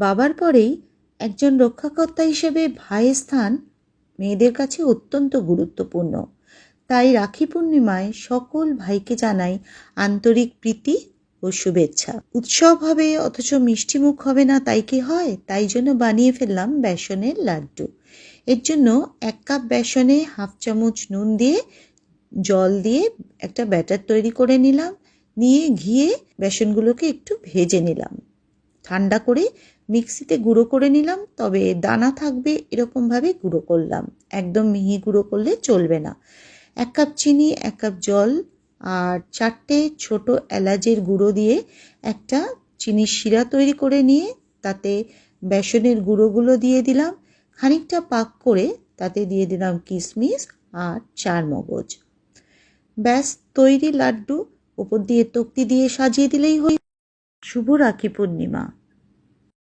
বাবার পরেই একজন রক্ষাকর্তা হিসেবে ভাইয়ের স্থান মেয়েদের কাছে অত্যন্ত গুরুত্বপূর্ণ। তাই রাখি পূর্ণিমায় সকল ভাইকে জানাই আন্তরিক প্রীতি ও শুভেচ্ছা। উৎসব হবে, অথচ মিষ্টি মুখ হবে না তাই কি হয়? তাই জন্য বানিয়ে ফেললাম বেসনের লাড্ডু। এর জন্য এক কাপ বেসনে হাফ চামচ নুন দিয়ে জল দিয়ে একটা ব্যাটার তৈরি করে নিলাম। নিয়ে ঘিয়ে বেসনগুলোকে একটু ভেজে নিলাম। ঠান্ডা করে মিক্সিতে গুঁড়ো করে নিলাম, তবে দানা থাকবে এরকমভাবে গুঁড়ো করলাম। একদম মিহি গুঁড়ো করলে চলবে না। এক কাপ চিনি, এক কাপ জল আর চারটে ছোট এলাচের গুঁড়ো দিয়ে একটা চিনির শিরা তৈরি করে নিয়ে তাতে বেসনের গুঁড়োগুলো দিয়ে দিলাম। খানিকটা পাক করে তাতে দিয়ে দিলাম কিশমিশ আর চার মগজ ব্যাস, তৈরি লাড্ডু। ওপর দিয়ে তক্তি দিয়ে সাজিয়ে দিলেই হই শুভ রাখি পূর্ণিমা।